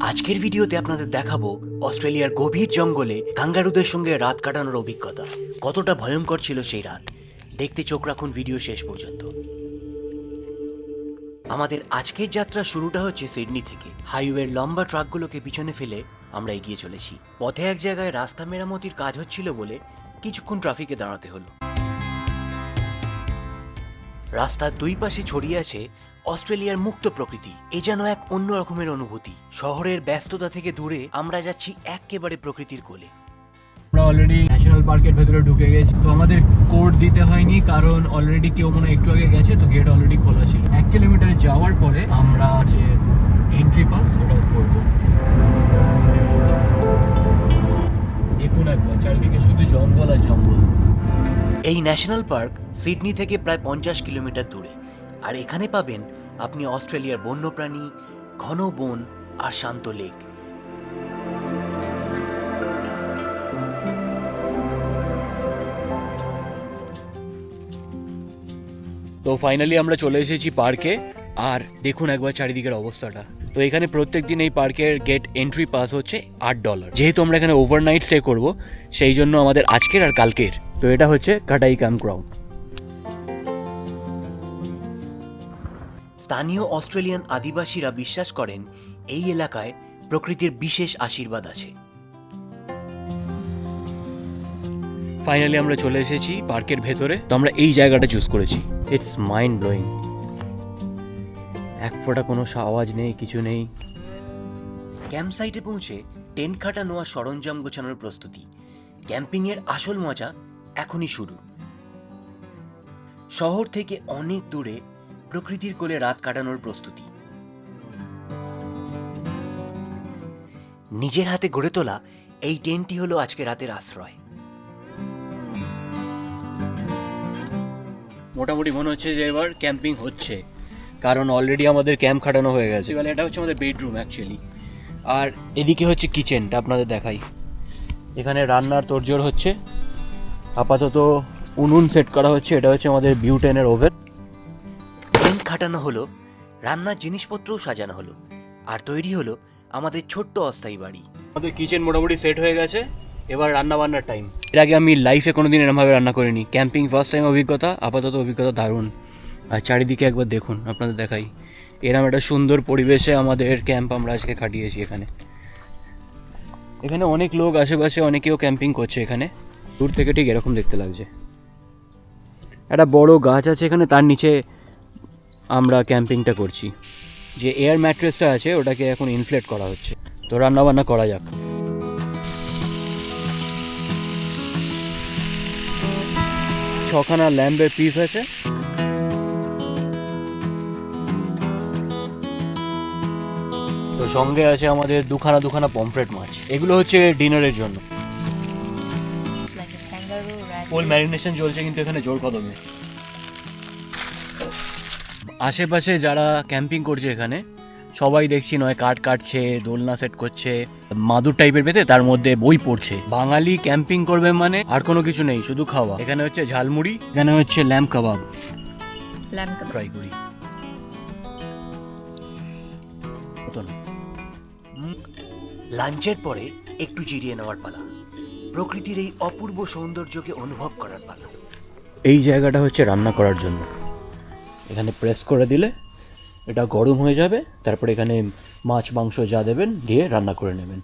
আজকের ভিডিওতে আপনাদের দেখাবো অস্ট্রেলিয়ার গভীর জঙ্গলে কাঙ্গারুদের সঙ্গে রাত কাটানোর অভিজ্ঞতা। কতটা ভয়ঙ্কর ছিল সেই রাত? দেখতে চোখ রাখুন ভিডিও শেষ পর্যন্ত। আমাদের আজকের যাত্রা শুরুটা হচ্ছে সিডনি থেকে। হাইওয়ের লম্বা ট্রাকগুলোকে পিছনে ফেলে আমরা এগিয়ে চলেছি। পথে এক জায়গায় রাস্তা মেরামতির কাজ হচ্ছিল বলে কিছুক্ষণ ট্রাফিকে দাঁড়াতে হলো। রাস্তার দুই পাশে ছড়িয়ে আছে অস্ট্রেলিয়ার মুক্ত প্রকৃতি এ যেন এক অন্য রকমের অনুভূতি। শহরের ব্যস্ততা থেকে দূরে আমরা যাচ্ছি একেবারে প্রকৃতির কোলে। আমরা অলরেডি ন্যাশনাল পার্কের ভেতরে ঢুকে গেছি। তো আমাদের কোড দিতে হয়নি কারণ অলরেডি কেউ মনে একটু আগে গেছে তো গেট অলরেডি খোলা ছিল। এক কিলোমিটার যাওয়ার পরে আমরা যে এন্ট্রি পাস ওটা করব। দেখুন একবার চারিদিকে শুধু জঙ্গল আর জঙ্গল। এই ন্যাশনাল পার্ক সিডনি থেকে প্রায় পঞ্চাশ কিলোমিটার দূরে। আর এখানে পাবেন আপনি অস্ট্রেলিয়ার বন্যপ্রাণী, ঘন বন আর শান্ত লেক। তো ফাইনালি আমরা চলে এসেছি পার্কে, আর দেখুন একবার চারিদিকের অবস্থাটা। তো এখানে প্রত্যেক দিন এই পার্কের গেট এন্ট্রি পাস হচ্ছে আট ডলার যেহেতু আমরা এখানে ওভারনাইট স্টে করব, সেই জন্য আমাদের আজকের আর কালকের। তো এটা হচ্ছে কাটাই ক্যাম্প গ্রাউন্ড স্থানীয় অস্ট্রেলিয়ান আদিবাসীরা বিশ্বাস করেন এই এলাকায় প্রকৃতির বিশেষ আশীর্বাদ আছে। ফাইনালি আমরা চলে এসেছি পার্কের ভেতরে। তো আমরা এই জায়গাটা চুজ করেছি। ইটস মাইন্ড ব্লোয়িং এক ফোঁটা কোনো আওয়াজ নেই কিছু নেই। ক্যাম্প সাইটে পৌঁছে টেন্ট খাটা নোয়া সরঞ্জাম গোছানোর প্রস্তুতি। ক্যাম্পিংয়ের আসল মজা এখনই শুরু। শহর থেকে অনেক দূরে প্রকৃতির কোলে রাত কাটানোর প্রস্তুতি। নিজের হাতে গড়ে তোলা এই টেন্টটি হলো আজকে রাতের আশ্রয়। মোটামুটি মনে হচ্ছে যে এবার ক্যাম্পিং হচ্ছে। কারণ অলরেডি আমাদের ক্যাম্প খাটানো হয়ে গেছে। মানে এটা হচ্ছে আমাদের বেডরুম অ্যাকচুয়ালি আর এদিকে হচ্ছে কিচেনটা আপনাদের দেখাই। এখানে রান্নার তোড়জোড় হচ্ছে। আপাতত উনুন সেট করা হচ্ছে। এটা হচ্ছে আমাদের বিউটেনের ওভেন খাটানো হলো রান্নার জিনিসপত্রও সাজানো হলো আর তৈরি হলো আমাদের ছোট্ট অস্থায়ী বাড়ি। আমাদের কিচেন মোটামুটি সেট হয়ে গেছে এবার রান্না বান্নার টাইম এর আগে আমি লাইফে কোনোদিন এরমভাবে রান্না করিনি। ক্যাম্পিং ফার্স্ট টাইম অভিজ্ঞতা আপাতত অভিজ্ঞতা দারুণ। আর চারিদিকে একবার দেখুন আপনাদের দেখাই। এরম একটা সুন্দর পরিবেশে আমাদের ক্যাম্প আমরা আজকে কাটিয়েছি এখানে। এখানে অনেক লোক আশেপাশে অনেকেও ক্যাম্পিং করছে এখানে। দূর থেকে ঠিক এরকম দেখতে লাগছে। একটা বড় গাছ আছে এখানে তার নিচে আমরা ক্যাম্পিংটা করছি। যে এয়ার ম্যাট্রেসটা আছে ওটাকে এখন ইনফ্লেট করা হচ্ছে। তো রান্না বান্না করা যাক। ছখানা ল্যাম্বের পিস আছে। তো সঙ্গে আছে আমাদের দুখানা দুখানা পমফ্রেট মাছ। এগুলো হচ্ছে ডিনারের জন্য. ফুল ম্যারিনেশন চলছে কিন্তু এখানে জোর কদমে। আশেপাশে যারা ক্যাম্পিং করছে এখানে সবাই দেখছি নয় কাঠ কাটছে দোলনা সেট করছে মাদুর টাইপের পেতে তার মধ্যে বই পড়ছে। বাঙালি ক্যাম্পিং করবে মানে আর কোনো কিছু নেই শুধু খাওয়া। এখানে হচ্ছে ঝালমুড়ি এখানে হচ্ছে ল্যাম্প কাবাব ট্রাই করি। লাঞ্চের পরে একটু জিরিয়ে নেওয়ার পালা। প্রকৃতির এই অপূর্ব সৌন্দর্যকে অনুভব করার পালা। এই জায়গাটা হচ্ছে রান্না করার জন্য। এখানে প্রেস করে দিলে এটা গরম হয়ে যাবে, তারপরে এখানে মাছ, মাংস যা দেবেন দিয়ে রান্না করে নেবেন।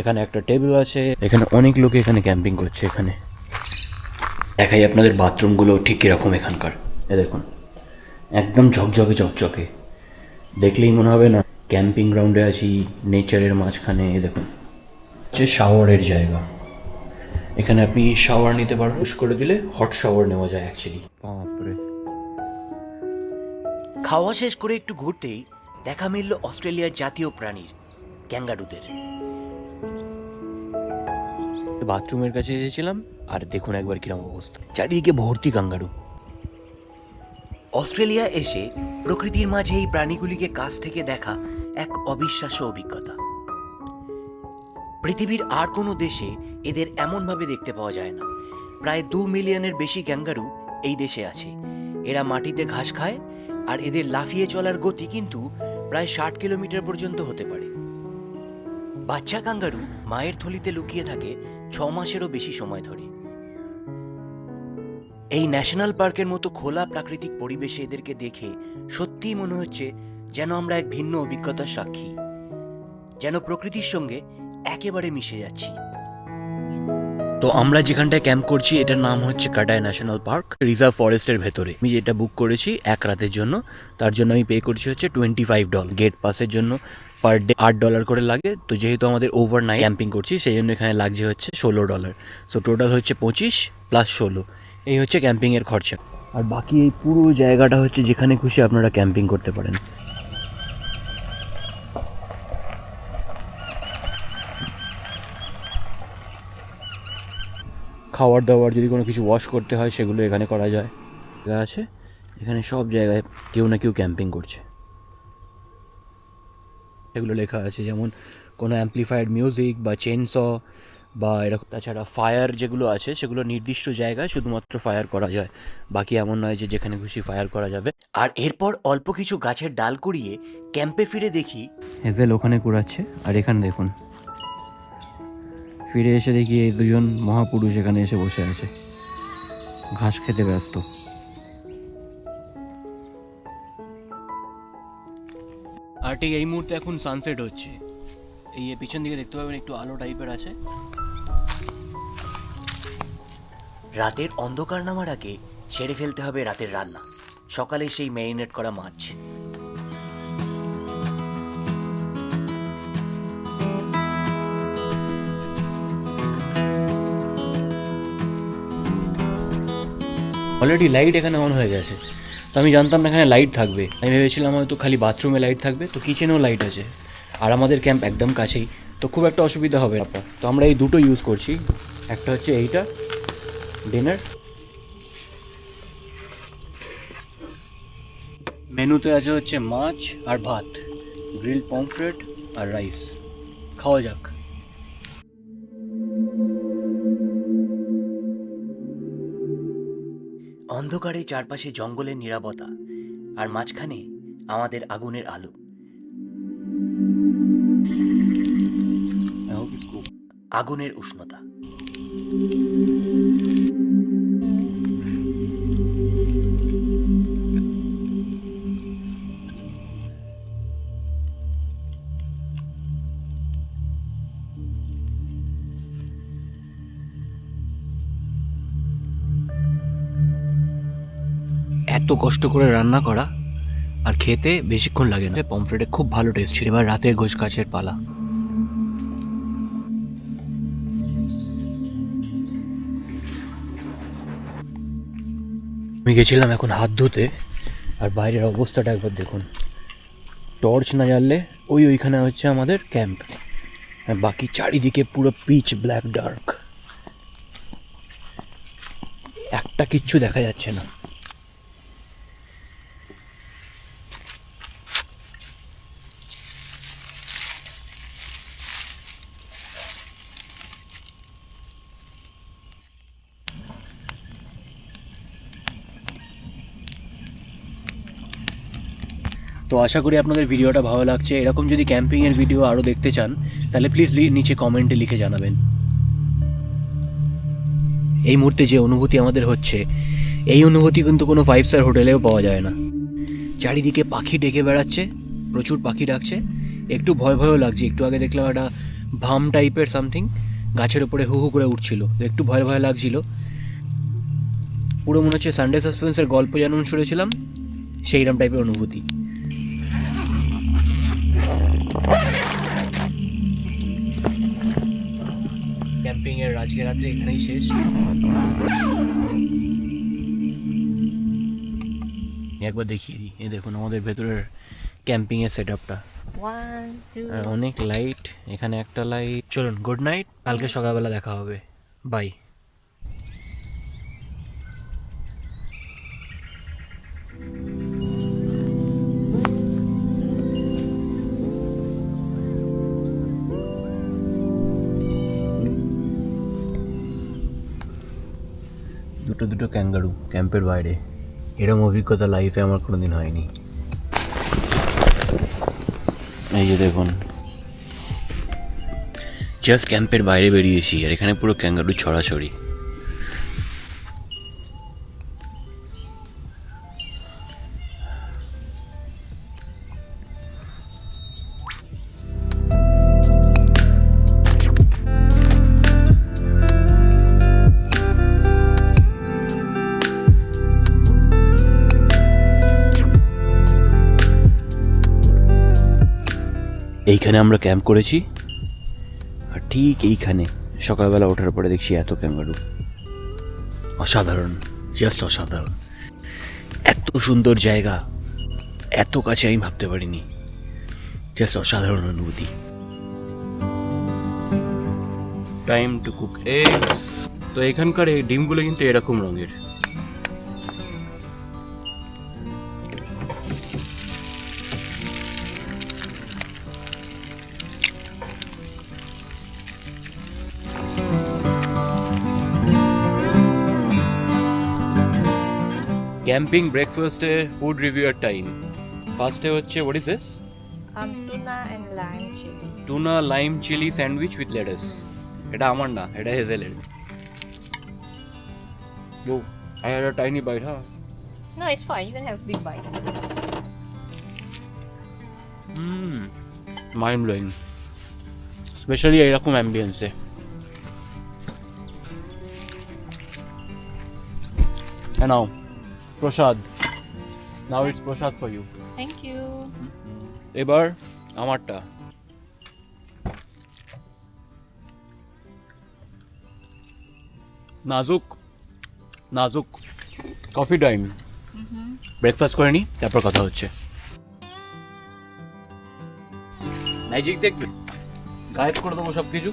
এখানে একটা টেবিল আছে, এখানে অনেক লোক এখানে ক্যাম্পিং করছে এখানে। দেখাই আপনাদের বাথরুমগুলো ঠিক কীরকম এখানকার। এ দেখুন, একদম ঝকঝকে ঝকঝকে। দেখলেই মনে হবে না ক্যাম্পিং গ্রাউন্ডে আছি নেচারের মাঝখানে, এ দেখুন। হচ্ছে শাওয়ারের জায়গা। এখানে আপনি শাওয়ার নিতে পারবেন পুশ করে দিলে হট শাওয়ার নেওয়া যায় অ্যাকচুয়ালি খাওয়া শেষ করে একটু ঘুরতেই দেখা মিলল অস্ট্রেলিয়ার জাতীয় প্রাণীর ক্যাঙ্গারুদের। বাথরুমের কাছে এসেছিলাম আর দেখুন একবার কিরম অবস্থা। চারিদিকে ভর্তি কাঙ্গারু। অস্ট্রেলিয়া এসে প্রকৃতির মাঝে এই প্রাণীগুলিকে কাছ থেকে দেখা এক অবিশ্বাস্য অভিজ্ঞতা। পৃথিবীর আর কোনো দেশে এদের এমনভাবে দেখতে পাওয়া যায় না। প্রায় দু মিলিয়নের বেশি ক্যাঙ্গারু এই দেশে আছে। এরা মাটিতে ঘাস খায় আর এদের লাফিয়ে চলার গতি কিন্তু প্রায় ষাট কিলোমিটার পর্যন্ত হতে পারে। বাচ্চা কাঙ্গারু মায়ের থলিতে লুকিয়ে থাকে ছ মাসেরও বেশি সময় ধরে। এই ন্যাশনাল পার্কের মতো খোলা প্রাকৃতিক পরিবেশে এদেরকে দেখে সত্যিই মনে হচ্ছে যেন আমরা এক ভিন্ন অভিজ্ঞতার সাক্ষী, যেন প্রকৃতির সঙ্গে একেবারে মিশে যাচ্ছি। তো আমরা যেখানটায় ক্যাম্প করছি, এটার নাম হচ্ছে কাটায় ন্যাশনাল পার্ক রিজার্ভ ফরেস্টের ভেতরে। আমি যেটা বুক করেছি এক রাতের জন্য, তার জন্য আমি পে করছি হচ্ছে টোয়েন্টি ফাইভ ডলার গেট পাসের জন্য পার ডে আট ডলার করে লাগে। তো যেহেতু আমাদের ওভার নাইট ক্যাম্পিং করছি, সেই জন্য এখানে লাগছে হচ্ছে ষোলো ডলার সো টোটাল হচ্ছে পঁচিশ প্লাস ষোলো। এই হচ্ছে ক্যাম্পিংয়ের খরচা। আর বাকি এই পুরো জায়গাটা হচ্ছে যেখানে খুশি আপনারা ক্যাম্পিং করতে পারেন। খাবার দাওয়ার যদি কোনো কিছু ওয়াশ করতে হয়, সেগুলো এখানে করা যায়। আছে, এখানে সব জায়গায় কেউ না কেউ ক্যাম্পিং করছে। সেগুলো লেখা আছে, যেমন কোনো অ্যাম্পলিফায়ার মিউজিক বা চেনস বা এরকম, তাছাড়া ফায়ার যেগুলো আছে, সেগুলো নির্দিষ্ট জায়গায় শুধুমাত্র ফায়ার করা যায়। বাকি এমন নয় যে যেখানে খুশি ফায়ার করা যাবে। আর এরপর অল্প কিছু গাছের ডাল কুড়িয়ে ক্যাম্পে ফিরে দেখি। হেজেল ওখানে কুড়াচ্ছে, আর এখানে দেখুন। ফিরে এসে দেখি এই দুজন মহাপুরুষ এখানে এসে বসে আছে। ঘাস খেতে ব্যস্ত। আর ঠিক এই মুহূর্তে এখন সানসেট হচ্ছে। এই পিছন দিকে দেখতে পাবেন একটু আলো টাইপের আছে। রাতের অন্ধকার নামার আগে সেরে ফেলতে হবে রাতের রান্না। সকালে সেই ম্যারিনেট করা মাছ। অলরেডি লাইট এখানে অন হয়ে গেছে। তো আমি জানতাম না এখানে লাইট থাকবে। আমি ভেবেছিলাম হয়তো খালি বাথরুমে লাইট থাকবে, তো কিচেনেও লাইট আছে। আর আমাদের ক্যাম্প একদম কাছেই। তো খুব একটা অসুবিধা হবে আপনার তো আমরা এই দুটো ইউজ করছি। একটা হচ্ছে এইটা ডিনার মেনুতে আছে হচ্ছে মাছ আর ভাত। গ্রিল পমফ্রেট আর রাইস খাওয়া যাক। অন্ধকারে চারপাশে জঙ্গলের নিরাপত্তা আর মাঝখানে আমাদের আগুনের আলো. আগুনের উষ্ণতা এত কষ্ট করে রান্না করা আর খেতে বেশিক্ষণ লাগে না। পমফ্রেটে খুব ভালো টেস্ট ছিল। এবার রাতের ঘোষ কাছের পালা। আমি গেছিলাম এখন হাত ধুতে আর বাইরের অবস্থাটা একবার দেখুন। টর্চ না জ্বাললে ওই ওইখানে হচ্ছে আমাদের ক্যাম্প। বাকি চারিদিকে পুরো পিচ ব্ল্যাক ডার্ক। একটা কিচ্ছু দেখা যাচ্ছে না। তো আশা করি আপনাদের ভিডিওটা ভালো লাগছে। এরকম যদি ক্যাম্পিংয়ের ভিডিও আরও দেখতে চান, তাহলে প্লিজ নিচে কমেন্টে লিখে জানাবেন। এই মুহূর্তে যে অনুভূতি আমাদের হচ্ছে, এই অনুভূতি কিন্তু কোনো ফাইভ স্টার হোটেলেও পাওয়া যায় না। চারিদিকে পাখি ডেকে বেড়াচ্ছে, প্রচুর পাখি ডাকছে। একটু ভয় ভয়ও লাগছে। একটু আগে দেখলাম একটা ভাম টাইপের সামথিং গাছের উপরে হু হু করে উঠছিল। তো একটু ভয় ভয় লাগছিল। পুরো মনে হচ্ছে সানডে সাসপেন্সের গল্প যেমন শুনেছিলাম সেইরকম টাইপের অনুভূতি। এর আজকে রাত্রে এখানেই শেষ। একবার দেখিয়ে দিই। এ দেখুন আমাদের ভেতরের ক্যাম্পিং এর সেট আপটা অনেক লাইট এখানে একটা লাইট চলুন গুড নাইট কালকে সকালবেলা দেখা হবে। বাই দুটো দুটো ক্যাঙ্গারু, ক্যাম্পের বাইরে। এরম অভিজ্ঞতা লাইফে আমার কোনো দিন হয়নি। এই যে দেখুন। জাস্ট ক্যাম্পের বাইরে বেরিয়েছি, আর এখানে পুরো ক্যাঙ্গারু ছড়াছড়ি। এইখানে আমরা ক্যাম্প করেছি। আর ঠিক এইখানে সকালবেলা ওঠার পরে দেখছি এত ক্যাঙ্গারু অসাধারণ জাস্ট অসাধারণ। এত সুন্দর জায়গা এত কাছে আমি ভাবতে পারিনি। জাস্ট অসাধারণ অনুভূতি। টাইম টু কুক এগস তো এখানকার এই ডিমগুলো কিন্তু এরকম রঙের। ক্যাম্পিং ব্রেকফাস্টে ফুড রিভিউয়ার টাইম। ফার্স্টে হচ্ছে what is this Um, tuna and lime tuna lime chilli sandwich with lettuce এটা আমার না এটা হেজেলের। ও I had a tiny bite হ্যাঁ No, it's fine. You can have big bite. Hmm mind blowing specially এরকম অ্যাম্বিয়েন্সে now prasad. Now it's prasad for you thank you এবার আমারটা। নাজুক নাজুক। কফি টাইম ব্রেকফাস্ট করে নি তারপর কথা হচ্ছে। ম্যাজিক দেখবে? গায়েব করে দেবো সব কিছু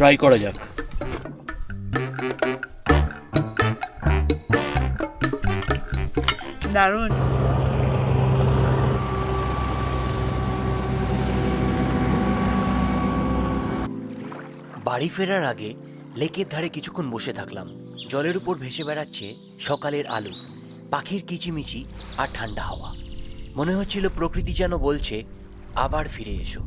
ট্রাই করা যাক। দারুণ। বাড়ি ফেরার আগে লেকের ধারে কিছুক্ষণ বসে থাকলাম। জলের উপর ভেসে বেড়াচ্ছে সকালের আলো পাখির কিচিমিচি আর ঠান্ডা হাওয়া। মনে হচ্ছিল প্রকৃতি যেন বলছে আবার ফিরে এসো।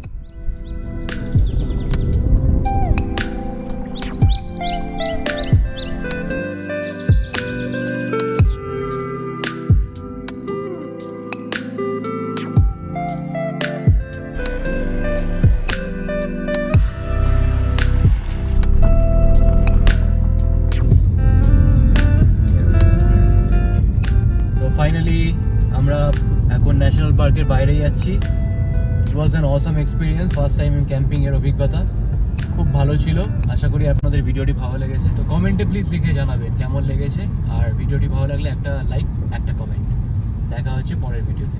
বাইরে যাচ্ছি। It was an awesome experience first time camping ক্যাম্পিংয়ের অভিজ্ঞতা। খুব ভালো ছিল। আশা করি আপনাদের ভিডিওটি ভালো লেগেছে। তো কমেন্টে প্লিজ লিখে জানাবেন কেমন লেগেছে। আর ভিডিওটি ভালো লাগলে একটা লাইক একটা কমেন্ট দেখা হচ্ছে পরের ভিডিওতে।